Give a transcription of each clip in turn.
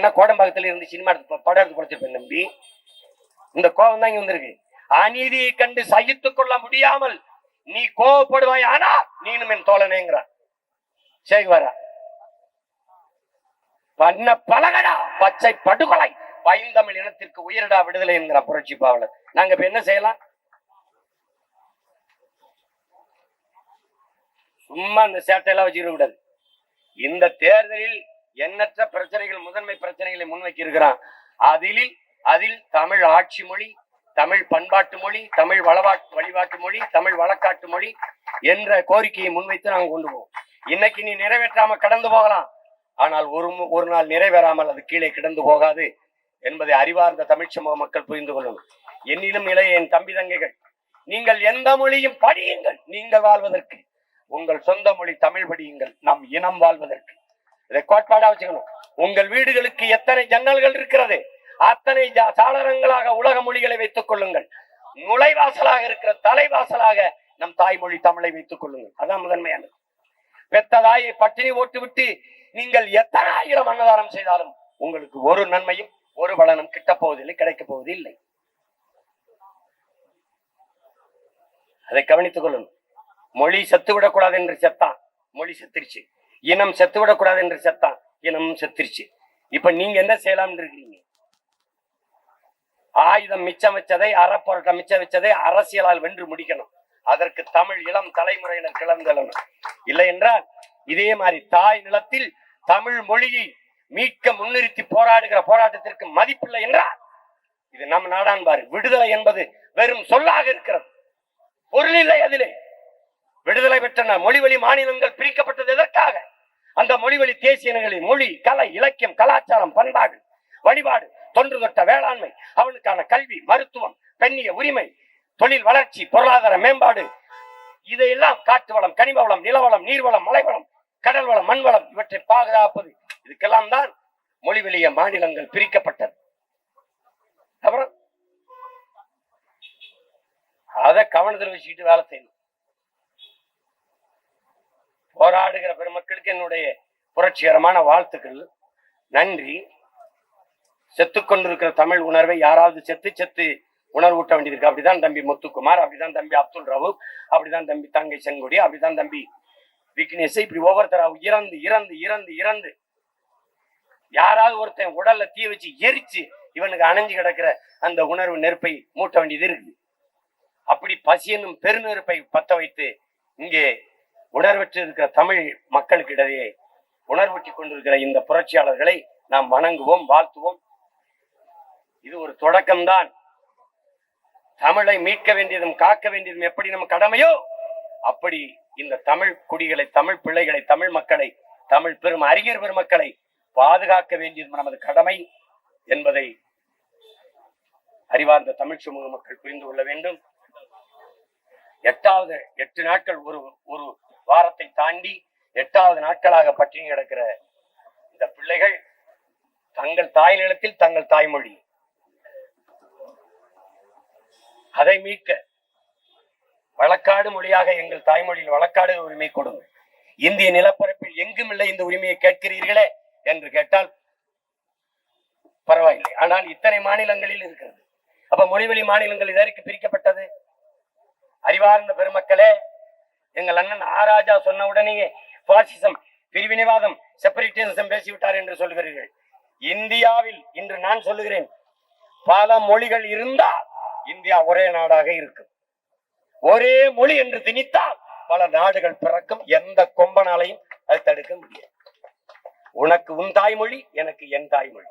இல்லைன்னா கோடம்பாக்கத்தில் இருந்து சினிமா எடுத்து படம் எடுத்து கொடுத்துருப்பேன் நம்பி இந்த கோபம் தான் இங்க வந்திருக்கு. அநீதியை கண்டு சகித்துக் கொள்ள முடியாமல் நீ கோவப்படுவாய் ஆனா நீனும் என் தோழனேங்கிறான் சேகுவாரா பண்ண பலகடா பச்சை படுகொலை பைந்தமிழ் இனத்திற்கு உயிரிடா விடுதலை என்கிற புரட்சி பாவலர். நாங்க இப்ப என்ன செய்யலாம்? சும்மா இந்த சேட்டையெல்லாம் வச்சுக்க கூடாது. இந்த தேர்தலில் எண்ணற்ற பிரச்சனைகள் முதன்மை பிரச்சனைகளை முன்வைக்க இருக்கிறான் அதில் அதில் தமிழ் ஆட்சி மொழி தமிழ் பண்பாட்டு மொழி தமிழ் வளவாட்டு வழிபாட்டு மொழி தமிழ் வழக்காட்டு மொழி என்ற கோரிக்கையை முன்வைத்து நாங்கள் கொண்டு போவோம். இன்னைக்கு நீ நிறைவேற்றாம கடந்து போகலாம். ஆனால் ஒரு மு- ஒரு நாள் நிறைவேறாமல் அது கீழே கிடந்து போகாது என்பதை அறிவார்ந்த தமிழ் சமூக மக்கள் புரிந்து கொள்ளணும். என்னிலும் இளைய என் தம்பி தங்கைகள் நீங்கள் எந்த மொழியும் படியுங்கள். நீங்கள் வாழ்வதற்கு உங்கள் சொந்த மொழி தமிழ் படியுங்கள். நம் இனம் வாழ்வதற்கு. இதை வச்சுக்கணும். உங்கள் வீடுகளுக்கு எத்தனை ஜன்னல்கள் இருக்கிறது? அத்தனை சாளரங்களாக உலக மொழிகளை வைத்துக் கொள்ளுங்கள். நுழைவாசலாக இருக்கிற தலைவாசலாக நம் தாய்மொழி தமிழை வைத்துக் கொள்ளுங்கள். அதான் முதன்மையானது. பெத்த தாயை பட்டினி ஓட்டு விட்டு நீங்கள் எத்தனை ஆயிரம் அன்னதானம் செய்தாலும் உங்களுக்கு ஒரு நன்மையும் ஒரு பலனும் கிட்ட போவதில்லை கிடைக்கப் போவதில்லை. அதை கவனித்துக் கொள்ளணும் மொழி செத்து விடக்கூடாது என்று செத்தான். மொழி செத்துருச்சு. இனம் செத்து விடக்கூடாது என்று செத்தான். இனம் செத்துருச்சு. இப்ப நீங்க என்ன செய்யலாம்னு இருக்கீங்க? ஆயுதம் மிச்சம் வச்சதை அறப்போராட்டம் மிச்சம் வச்சதை அரசியலால் வென்று முடிக்கணும். அதற்கு தமிழ் இளம் தலைமுறையினர் கிளந்தெழணும் இல்லை என்றால் இதே மாதிரி தாய் நிலத்தில் தமிழ் மொழியை மீட்க முன்னிறுத்தி போராடுகிற போராட்டத்திற்கு மதிப்பில்லை என்றால் இது நம் நாடான் பாரு விடுதலை என்பது வெறும் சொல்லாக இருக்கிறது. பொருள் இல்லை அதிலே. விடுதலை பெற்ற மொழி வழி மாநிலங்கள் பிரிக்கப்பட்டது எதற்காக? அந்த மொழிவழி தேசியங்களின் மொழி கலை இலக்கியம் கலாச்சாரம் பண்பாடு வழிபாடு தொன்று தொட்ட வேளாண்மை அவனுக்கான கல்வி மருத்துவம் பெண்ணிய உரிமை தொழில் வளர்ச்சி பொருளாதார மேம்பாடு இதையெல்லாம் காட்டு வளம் கனிம வளம் நிலவளம் நீர்வளம் மலைவளம் கடல் வளம் மண் வளம் இவற்றை பாதுகாப்பது. இதுக்கெல்லாம் தான் மொழிவெளிய மாநிலங்கள் பிரிக்கப்பட்டது. அப்புறம் அதை கவனத்தில் வச்சுக்கிட்டு வேலை செய்யணும். போராடுகிற என்னுடைய புரட்சிகரமான வாழ்த்துக்கள். நன்றி. செத்துக்கொண்டிருக்கிற தமிழ் உணர்வை யாராவது செத்து செத்து உணர்வூட்ட வேண்டியிருக்கு அப்படிதான் தம்பி முத்துக்குமார் அப்படிதான் தம்பி அப்துல் ரவூப் அப்படிதான் தம்பி தங்கை செங்கொடி அப்படிதான் தம்பி விக்னேஷ். இப்படி ஒவ்வொருத்தராக இறந்து இறந்து இறந்து இறந்து யாராவது ஒருத்தன் உடல்ல தீ வச்சு எரிச்சு இவனுக்கு அணைஞ்சு கிடக்கிற அந்த உணர்வு நெருப்பை மூட்ட வேண்டியது இருக்குது அப்படி பசி என்னும் பெருநெருப்பை பத்த வைத்து இங்கே உணர்வற்று இருக்கிற தமிழ் மக்களுக்கிடையே உணர்வூட்டி கொண்டிருக்கிற இந்த புரட்சியாளர்களை நாம் வணங்குவோம் வாழ்த்துவோம். இது ஒரு தொடக்கம்தான். தமிழை மீட்க வேண்டியதும் காக்க வேண்டியதும் எப்படி நம்ம கடமையோ அப்படி இந்த தமிழ் குடிகளை தமிழ் பிள்ளைகளை தமிழ் மக்களை தமிழ் பெரும் அறிஞர் பெருமக்களை பாதுகாக்க வேண்டியதும் நமது கடமை என்பதை அறிவார்ந்த தமிழ் சமூக மக்கள் புரிந்து கொள்ள வேண்டும். எட்டாவது எட்டு நாட்கள் ஒரு ஒரு வாரத்தை தாண்டி எட்டாவது நாட்களாக பட்டினி கிடக்கிற இந்த பிள்ளைகள் தங்கள் தாய் நிலத்தில் தங்கள் தாய்மொழி. அதை மீட்க வழக்காடு மொழியாக எங்கள் தாய்மொழியில் வழக்காடு உரிமை கொடுங்க இந்திய நிலப்பரப்பில் எங்கும் இல்லை இந்த உரிமையை கேட்கிறீர்களே என்று கேட்டால் பரவாயில்லை. ஆனால் இத்தனை மாநிலங்களில் இருக்கிறது. அப்ப மொழிவெளி மாநிலங்கள் இதற்கு பிரிக்கப்பட்டது? அறிவார்ந்த பெருமக்களே எங்கள் அண்ணன் ஆராஜா சொன்ன உடனேயே பாசிசம் பிரிவினைவாதம் செப்பரேட்டிசம் பேசிவிட்டார் என்று சொல்கிறீர்கள். இந்தியாவில் இன்று நான் சொல்லுகிறேன் பல மொழிகள் இருந்தால் இந்தியா ஒரே நாடாக இருக்கும். ஒரே மொழி என்று திணித்தால் பல நாடுகள் பிறக்கும் எந்த கொம்பனாலையும் அது தடுக்க முடியாது. உனக்கு உன் தாய்மொழி எனக்கு என் தாய்மொழி.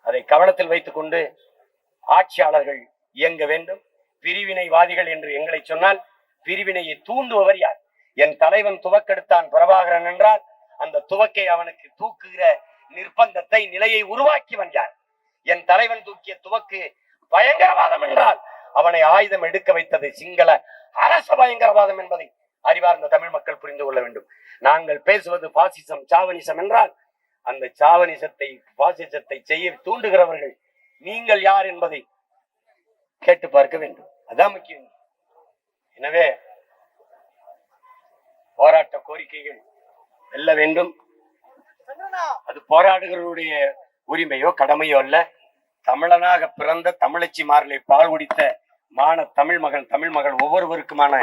அதை கவனத்தில் வைத்துக் கொண்டு ஆட்சியாளர்கள் இயங்க வேண்டும். பிரிவினைவாதிகள் என்று எங்களை சொன்னால் பிரிவினையை தூண்டுபவர் யார்? என் தலைவன் துவக்கெடுத்தான் பிரபாகரன் என்றால் அந்த துவக்கை அவனுக்கு தூக்குகிற நிர்பந்தத்தை நிலையை உருவாக்கி யார்? என் தலைவன் தூக்கிய துவக்கு பயங்கரவாதம் என்றால் அவனை ஆயுதம் எடுக்க வைத்தது சிங்கள அரச பயங்கரவாதம் என்பதை அறிவார்ந்த தமிழ் மக்கள் புரிந்து கொள்ள வேண்டும். நாங்கள் பேசுவது பாசிசம் சாவனிசம் என்றால் அந்த சாவனிசத்தை பாசிசத்தை செய்ய தூண்டுகிறவர்கள் நீங்கள் யார் என்பதை கேட்டு பார்க்க வேண்டும். அதான் முக்கியம். எனவே போராட்ட கோரிக்கைகள் வெல்ல வேண்டும். அது போராடுகளுடைய உரிமையோ கடமையோ அல்ல. தமிழனாக பிறந்த தமிழச்சி மாறலை பால் குடித்த மான தமிழ் மகன் தமிழ் மகள் ஒவ்வொருவருக்குமான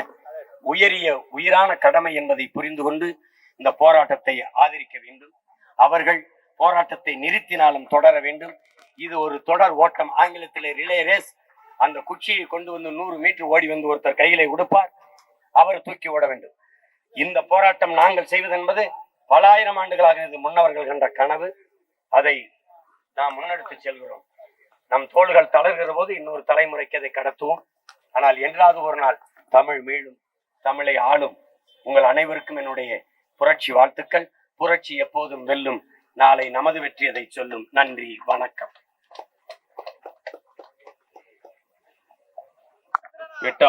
உயரிய உயிரான கடமை என்பதை புரிந்து கொண்டு இந்த போராட்டத்தை ஆதரிக்க வேண்டும். அவர்கள் போராட்டத்தை நிறுத்தினாலும் தொடர வேண்டும். இது ஒரு தொடர் ஓட்டம். ஆங்கிலத்திலே ரிலே ரேஸ் அந்த குச்சியை கொண்டு வந்து நூறு மீட்டர் ஓடி வந்து ஒருத்தர் கையிலே உடுப்பார் அவர் தூக்கி ஓட வேண்டும். இந்த போராட்டம் நாங்கள் செய்வது என்பது பல ஆயிரம் ஆண்டுகளாக இது முன்னவர்கள் கண்ட கனவு. அதை நாம் முன்னெடுத்து செல்கிறோம். நம் தோள்கள் தளர்கிற போது இன்னொரு தலைமுறைக்கு அதை கடத்துவோம். ஆனால் என்றாவது ஒரு நாள் தமிழ் மீளும் தமிழை ஆளும் உங்கள் அனைவருக்கும் என்னுடைய புரட்சி வாழ்த்துக்கள். புரட்சி எப்போதும் வெல்லும். நாளை நமது வெற்றி அதை சொல்லும். நன்றி வணக்கம். எட்டு